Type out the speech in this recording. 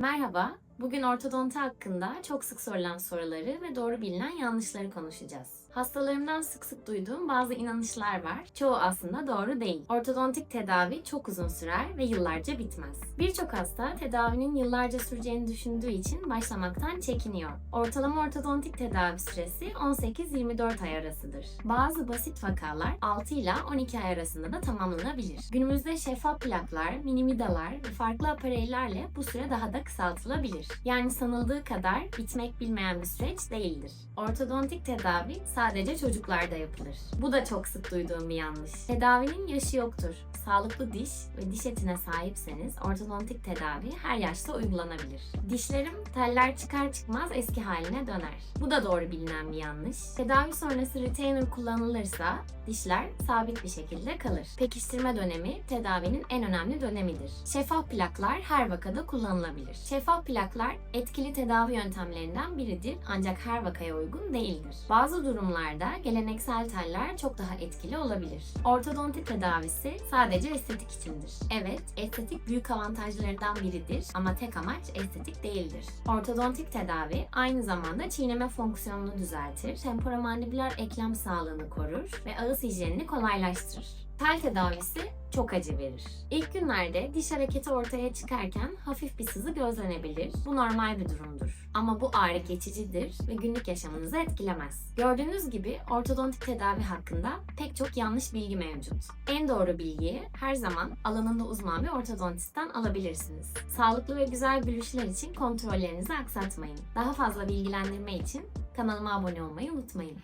Merhaba, bugün ortodonti hakkında çok sık sorulan soruları ve doğru bilinen yanlışları konuşacağız. Hastalarımdan sık sık duyduğum bazı inanışlar var. Çoğu aslında doğru değil. Ortodontik tedavi çok uzun sürer ve yıllarca bitmez. Birçok hasta tedavinin yıllarca süreceğini düşündüğü için başlamaktan çekiniyor. Ortalama ortodontik tedavi süresi 18-24 ay arasıdır. Bazı basit vakalar 6 ila 12 ay arasında da tamamlanabilir. Günümüzde şeffaf plaklar, minimidalar ve farklı apareylerle bu süre daha da kısaltılabilir. Yani sanıldığı kadar bitmek bilmeyen bir süreç değildir. Ortodontik tedavi sadece çocuklarda yapılır. Bu da çok sık duyduğum bir yanlış. Tedavinin yaşı yoktur. Sağlıklı diş ve diş etine sahipseniz ortodontik tedavi her yaşta uygulanabilir. Dişlerim teller çıkar çıkmaz eski haline döner. Bu da doğru bilinen bir yanlış. Tedavi sonrası retainer kullanılırsa dişler sabit bir şekilde kalır. Pekiştirme dönemi tedavinin en önemli dönemidir. Şeffaf plaklar her vakada kullanılabilir. Şeffaf plaklar etkili tedavi yöntemlerinden biridir ancak her vakaya uygun değildir. Bazı durumlarda geleneksel teller çok daha etkili olabilir. Ortodonti tedavisi sadece estetik içindir. Evet, estetik büyük avantajlarından biridir ama tek amaç estetik değildir. Ortodontik tedavi aynı zamanda çiğneme fonksiyonunu düzeltir, temporomandibüler eklem sağlığını korur ve ağız hijyenini kolaylaştırır. Tel tedavisi çok acı verir. İlk günlerde diş hareketi ortaya çıkarken hafif bir sızı gözlenebilir. Bu normal bir durumdur. Ama bu ağrı geçicidir ve günlük yaşamınızı etkilemez. Gördüğünüz gibi ortodontik tedavi hakkında pek çok yanlış bilgi mevcut. En doğru bilgiyi her zaman alanında uzman bir ortodontistten alabilirsiniz. Sağlıklı ve güzel gülüşler için kontrollerinizi aksatmayın. Daha fazla bilgilendirme için kanalıma abone olmayı unutmayın.